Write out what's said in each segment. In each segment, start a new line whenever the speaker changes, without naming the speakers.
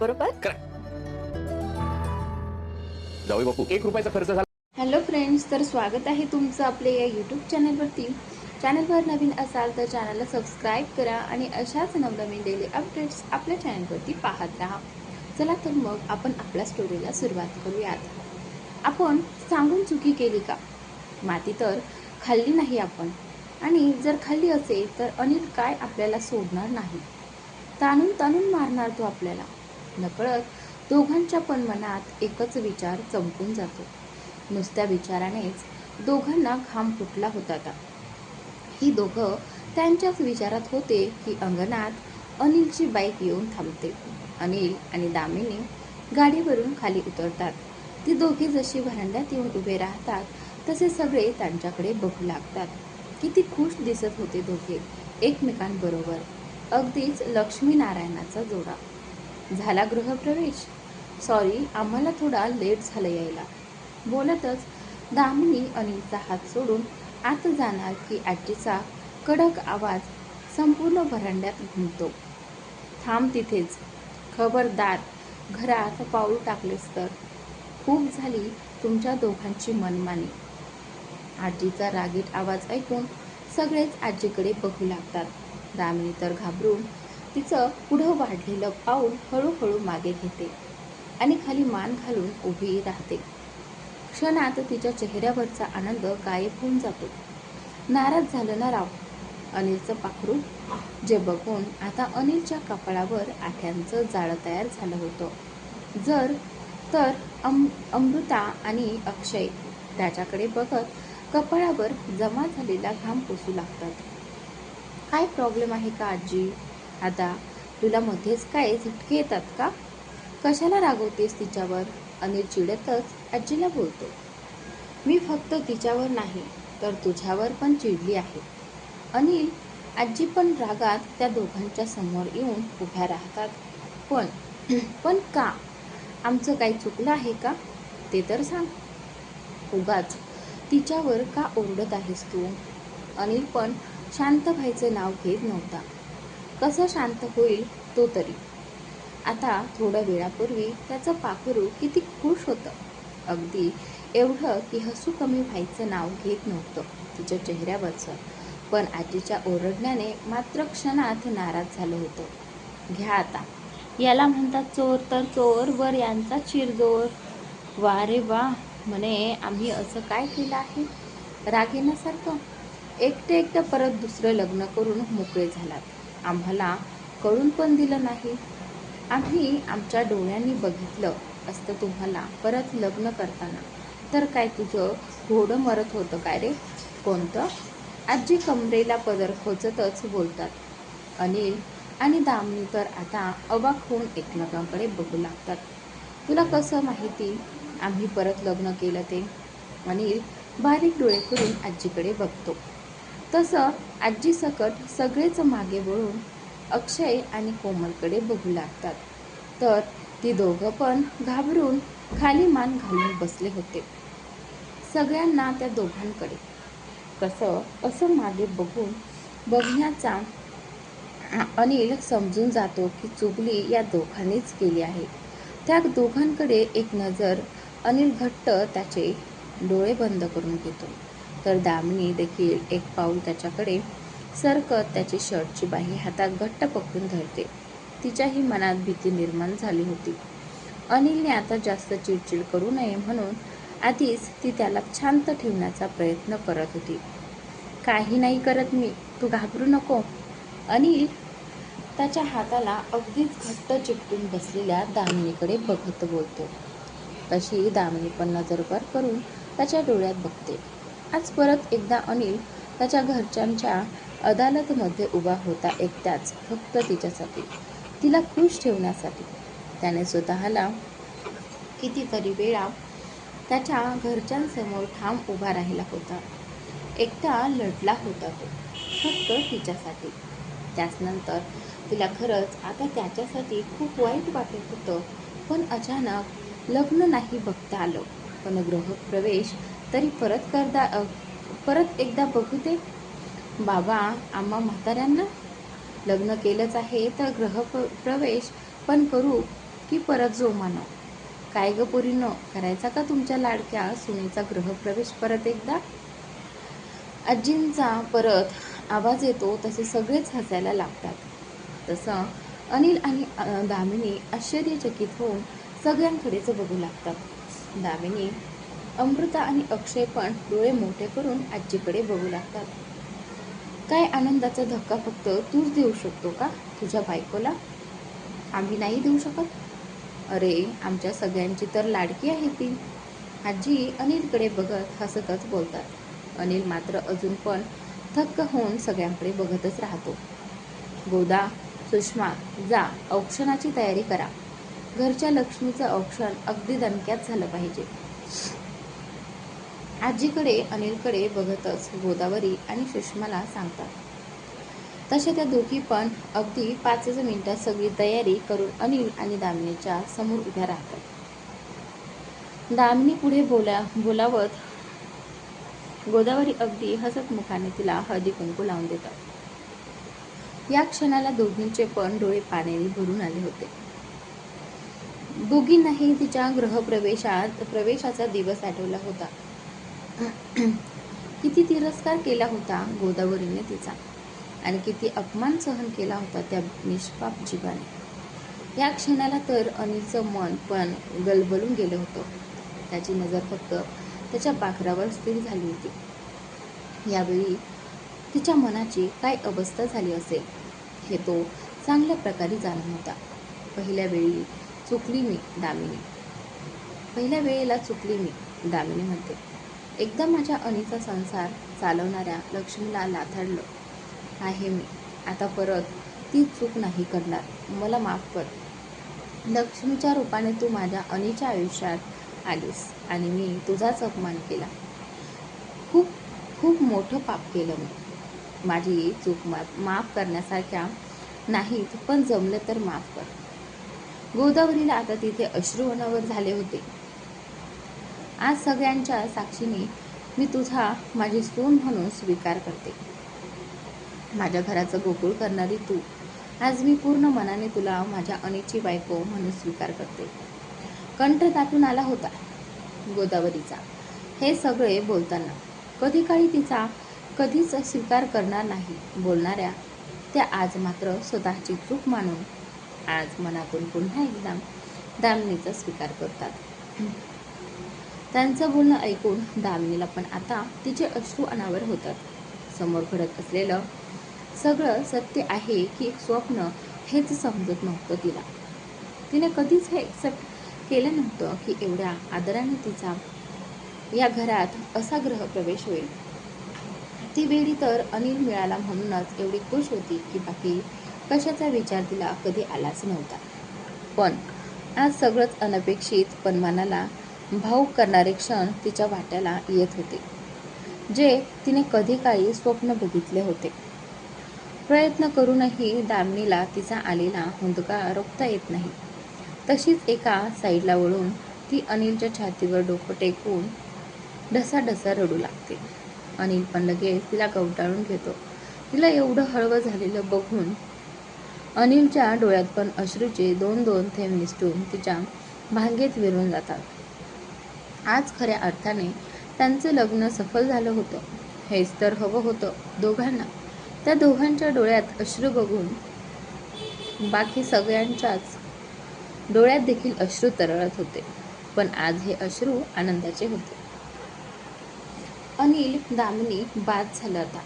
बरोबर?
जाऊ बापू एक रुपयाचा खर्च झाला.
हॅलो फ्रेंड्स तर स्वागत आहे तुमचं आपल्या या यूट्यूब चॅनलवरती चॅनलवर नवीन असाल तर चॅनलला सबस्क्राईब करा आणि अशाच नवनवीन डेली अपडेट्स आपल्या चॅनलवरती पाहत राहा. चला तर मग आपण आपल्या स्टोरीला सुरुवात करूयात. आपण सांगून चुकी केली का? माती तर खाल्ली नाही आपण. आणि जर खाल्ली असेल तर अनिल काय आपल्याला सोडणार नाही? ताणून ताणून मारणार तो आपल्याला. नकळत दोघांच्या पण मनात एकच विचार चमकून जातो. नुसत्या विचारानेच दोघांना घाम फुटला होता ता ही दोघं त्यांच्याच विचारात होते की अंगणात अनिलची बाईक येऊन थांबते. अनिल आणि दामिनी गाडीवरून खाली उतरतात. ती दोघे जशी व्हरांड्यात येऊन उभे राहतात तसे सगळे त्यांच्याकडे बघू लागतात. किती खुश दिसत होते दोघे एकमेकांबरोबर. अगदीच लक्ष्मीनारायणाचा जोडा. झाला गृहप्रवेश. सॉरी आम्हाला थोडा लेट झालं यायला. बोलतच दामिनी अनिलचा हात सोडून आत जाणार की आजीचा कडक आवाज संपूर्ण व्हरांड्यात घुमतो. थांब तिथेच. खबरदार. घरात पाऊल टाकलेस तर. खूप झाली तुमच्या दोघांची मनमानी. आजीचा रागीट आवाज ऐकून सगळेच आजीकडे बघू लागतात. दामिनी तर घाबरून तिचं पुढं वाढलेलं पाऊल हळूहळू मागे घेते आणि खाली मान घालून उभी राहते. क्षणात तिच्या चेहऱ्यावरचा आनंद गायब होऊन जातो. नाराज झालं ना राव? अनिलचं पाखरू? जे बघून आता अनिलच्या कपाळावर आठ्यांचं जाळं तयार झालं होतं. जर तर अम अमृता आणि अक्षय त्याच्याकडे बघत कपाळावर जमा झालेला घाम पुसू लागतात. काय प्रॉब्लेम आहे का आजी? आता तुला मध्येच काय झटके येतात का? कशाला रागवतेस तिच्यावर? अनिल चिडतच आजीला बोलतो. मी फक्त तिच्यावर नाही तर तुझ्यावर पण चिडली आहे. अनिल आजी पण रागात त्या दोघांच्या समोर येऊन उभ्या राहतात. पण पण का? आमचं काही चुकलं आहे का? ते तर सांग. उगाच तिच्यावर का ओरडत आहेस तू? अनिल पण शांत व्हायचं नाव घेत नव्हता. कसं शांत होईल तो तरी. आता थोड्या वेळापूर्वी त्याचं पाखरू किती खुश होतं. अगदी एवढं की हसू कमी व्हायचं नाव घेत नव्हतं तिच्या चेहऱ्यावरचं. पण आजीच्या ओरडण्याने मात्र क्षणात नाराज झालं होतं. घ्या आता. याला म्हणतात चोर तर चोर वर यांचा चिरजोर. वा रे वा म्हणे आम्ही असं काय केलं आहे? राग येण्यासारखं एकटे एकटं परत दुसरं लग्न करून मोकळे झालात. आम्हाला कळून पण दिलं नाही. आम्ही आमच्या डोळ्यांनी बघितलं असतं तुम्हाला परत लग्न करताना. तर काय तुझं घोडं मरत होतं काय रे? कोणतं? आजी कमरेला पदर खोचतच बोलतात. अनिल आणि दामनी तर आता अवाक होऊन एकमेकांकडे बघू लागतात. तुला कसं माहिती? आम्ही परत लग्न केलं ते. अनिल बारीक डोळे करून आजीकडे बघतो. तसं आजी सकट सगळेच मागे वळून अक्षय आणि कोमलकडे बघू लागतात. तर ती दोघं पण घाबरून खाली मान घालून बसले होते. सगळ्यांना त्या दोघांकडे. कसं असं मागे बघून बघण्याचा अनिल समजून जातो की चुगली या दोघांनीच केली आहे. त्या दोघांकडे एक नजर अनिल घट्ट त्याचे डोळे बंद करून घेतो. तर दामिनी देखील एक पाऊल त्याच्याकडे सरकत त्याची शर्टची बाही हातात घट्ट पकडून धरते. तिच्याही मनात भीती निर्माण झाली होती. अनिलने आता जास्त चिडचिड करू नये म्हणून आधीच ती त्याला शांत ठेवण्याचा प्रयत्न करत होती. काही नाही करत मी. तू घाबरू नको. अनिल त्याच्या हाताला अगदीच घट्ट चिपटून बसलेल्या दामिनीकडे बघत बोलतो. तशी दामिनी पण नजरभर करून त्याच्या डोळ्यात बघते. आज परत एकदा अनिल त्याच्या घरच्यांच्या अदालतमध्ये उभा होता एकट्याच फक्त तिच्यासाठी. तिला खुश ठेवण्यासाठी. त्याने स्वतःला कितीतरी वेळा त्याच्या घरच्यांसमोर ठाम उभा राहिला होता. एकटा लढला होता तो फक्त तिच्यासाठी. त्याचनंतर तिला खरंच आता त्याच्यासाठी खूप वाईट वाटत होतं पण अचानक लग्न नाही बघता आलं. पण गृहप्रवेश तरी परत करदा परत एकदा बघू दे. बाबा आम्हा म्हाताऱ्यांना लग्न केलंच आहे तर ग्रह प्रवेश पण करू की परत जोमानं? काय ग पोरीनं करायचा का तुमच्या लाडक्या सुनेचा ग्रहप्रवेश परत एकदा? आजींचा परत आवाज येतो तसे सगळेच हसायला लागतात. तसं अनिल आणि दामिनी आश्चर्यचकित होऊन सगळ्यांकडेच बघू लागतात. दामिनी अमृता आणि अक्षय पण डोळे मोठे करून आजीकडे बघू लागतात. काय आनंदाचा धक्का फक्त तूच देऊ शकतो का तुझ्या बायकोला? आम्ही नाही देऊ शकत. अरे आमच्या सगळ्यांची तर लाडकी आहे ती. आजी अनिलकडे बघत हसतच बोलतात. अनिल मात्र अजून पण थक्क होऊन सगळ्यांकडे बघतच राहतो. गोदा सुषमा जा औक्षणाची तयारी करा. घरच्या लक्ष्मीचं औक्षण अगदी दणक्यात झालं पाहिजे. आजीकडे अनिलकडे बघतच गोदावरी आणि सुषमाला सांगतात. तसे त्या दोघी पण अगदी पाचच मिनिटात सगळी तयारी करून अनिल आणि दामिनीच्या समोर उभ्या राहतात. दामिनी पुढे बोला बोलावत गोदावरी अगदी हसत मुखाने तिला हळदी कुंकू लावून देतात. या क्षणाला दोघींचे पण डोळे पाण्याने भरून आले होते. दोघींनाही तिच्या ग्रहप्रवेशात प्रवेशाचा दिवस आठवला होता. किती तिरस्कार केला होता गोदावरीने तिचा आणि किती अपमान सहन केला होता त्या निष्पाप जीवाने. या क्षणाला तर अनिलचं मन पण गलबलून गेलं होतं. त्याची नजर फक्त त्याच्या पाखरावर स्थिर झाली होती. यावेळी तिच्या मनाची काय अवस्था झाली असेल हे तो चांगल्या प्रकारे जाणून होता. पहिल्या वेळी चुकली मी दामिनी. पहिल्या वेळेला चुकली मी दामिनी म्हणते. एकदा माझ्या अनीचा संसार चालवणाऱ्या लक्ष्मीला लाथाडलं आहे मी. आता परत ती चूक नाही करणार. मला माफ कर. लक्ष्मीच्या रूपाने तू माझ्या अनीच्या आयुष्यात आलीस आणि मी तुझाच अपमान केला. खूप खूप मोठं पाप केलं मी. माझी चूक मा माफ करण्यासारख्या नाहीत पण जमलं तर माफ कर. गोदावरीला आता तिथे अश्रू अनावर झाले होते. आज सगळ्यांच्या साक्षीने मी तुझा माझी सून म्हणून स्वीकार करते. माझ्या घराचं गोकुळ करणारी तू आज मी पूर्ण मनाने तुला माझ्या अनिची बायको म्हणून स्वीकार करते. कंठ दाटून आला होता गोदावरीचा. हे सगळे बोलताना कधी काळी तिचा कधीच स्वीकार करणार नाही बोलणाऱ्या त्या आज मात्र स्वतःची चूक मानून आज मनातून पुन्हा एकदा दामिनीचा स्वीकार करतात. त्यांचं बोलणं ऐकून दामिनीला पण आता तिचे अश्रू अनावर होतात. समोर घडत असलेलं सगळं सत्य आहे की स्वप्न हेच समजत नव्हतं तिला. तिने कधीच हे एक्सेप्ट केलं नव्हतं की एवढ्या आदराने तिचा या घरात असा ग्रहप्रवेश होईल. ती वेळी तर अनिल मिळाला म्हणूनच एवढी खुश होती की बाकी कशाचा विचार तिला कधी आलाच नव्हता. पण आज सगळंच अनपेक्षित पण मनाला भाऊक करणारे क्षण तिच्या वाट्याला येत होते जे तिने कधी काळी स्वप्न बघितले होते. प्रयत्न करूनही दामिनीला तिचा आलेला हुंदका रोखता येत नाही. तशीच एका साईडला वळून ती अनिलच्या छातीवर डोकं टेकून ढसाढसा रडू लागते. अनिल पण लगेच तिला गवटाळून घेतो. तिला एवढं हळवं झालेलं बघून अनिलच्या डोळ्यात पण अश्रूचे दोन दोन थेंब निसटून तिच्या भांगेत विरून जातात. आज खऱ्या अर्थाने त्यांचं लग्न सफल झालं होतं. हेच तर हवं होतं दोघांना. त्या दोघांच्या डोळ्यात अश्रू बघून बाकी सगळ्यांच्याच डोळ्यात देखील अश्रू तरळत होते. पण आज हे अश्रू आनंदाचे होते. अनिल दामिनी बाद झाला आता.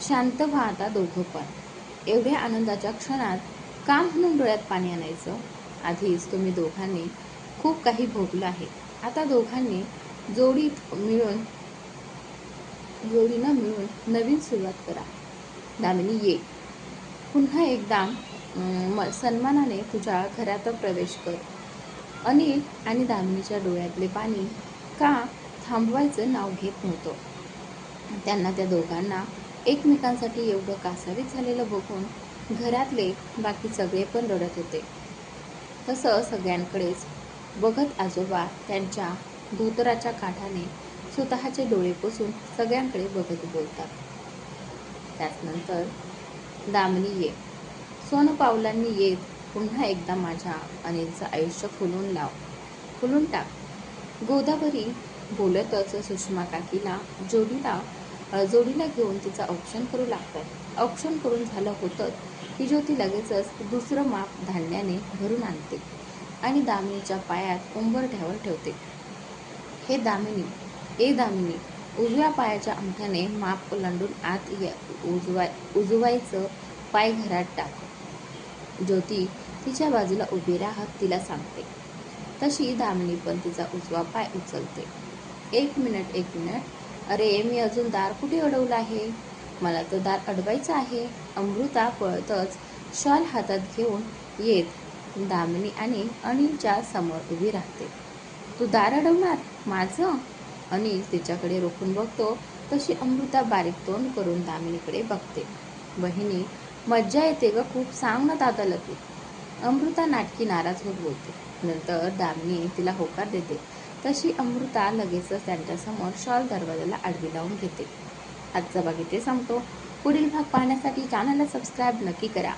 शांत व्हा आता दोघं पण. एवढ्या आनंदाच्या क्षणात का म्हणून डोळ्यात पाणी आणायचं? आधीच तुम्ही दोघांनी खूप काही भोगलं आहे. आता दोघांनी जोडीत मिळून जोडीनं मिळून नवीन सुरुवात करा. दामिनी ये. पुन्हा एकदा म- सन्मानाने तुझ्या घरात प्रवेश कर. अनिल आणि दामिनीच्या डोळ्यातले पाणी का थांबवायचं नाव घेत नव्हतं. त्यांना त्या दोघांना एकमेकांसाठी एवढं कासावीत झालेलं बघून घरातले बाकी सगळे पण रडत होते. तसं सगळ्यांकडेच बघत आजोबा त्यांच्या धोतराच्या काठाने स्वतःचे डोळे पुसून सगळ्यांकडे बघत बोलतात. त्याचनंतर दामनी ये. सोनपावलांनी येत पुन्हा एकदा माझ्या अनिलचं आयुष्य फुलून लाव. फुलून टाक. गोदावरी बोलतच सुषमा काकीला जोडीला जोडीला घेऊन तिचं औक्षण करू लागतात. औक्षण करून झालं होतं की ज्योती लगेचच दुसरं माप धान्याने भरून आणते. आणि दामिनीच्या पायात उंबरठ्यावर ठेवते. हे दामिनी ए दामिनी उजव्या पायाच्या अंगठ्याने माप ओलांडून आत ये उजवाय उजवायचं पाय घरात टाक. ज्योती तिच्या बाजूला उभी राहत तिला सांगते. तशी दामिनी पण तिचा उजवा पाय उचलते. एक मिनिट एक मिनिट. अरे मी अजून दार कुठे अडवलं आहे? मला तो दार अडवायचं आहे. अमृता पळतच शॉल हातात घेऊन येत दामिनी आणि अनिलच्या समोर उभी राहते. तू दार अडवणार? माझं? अनिल तिच्याकडे रोखून बघतो तशी अमृता बारीक तोंड करून दामिनीकडे बघते. बहिणी मज्जा येते ग खूप सांग ना दादाला तू. अमृता नाटकी नाराज होत बोलते. नंतर दामिनी तिला होकार देते. तशी अमृता लगेचच त्यांच्यासमोर शॉल दरवाजाला आडवी लावून घेते. आजचा भाग इथे संपतो. पुढील भाग पाहण्यासाठी चॅनलला सबस्क्राईब नक्की करा.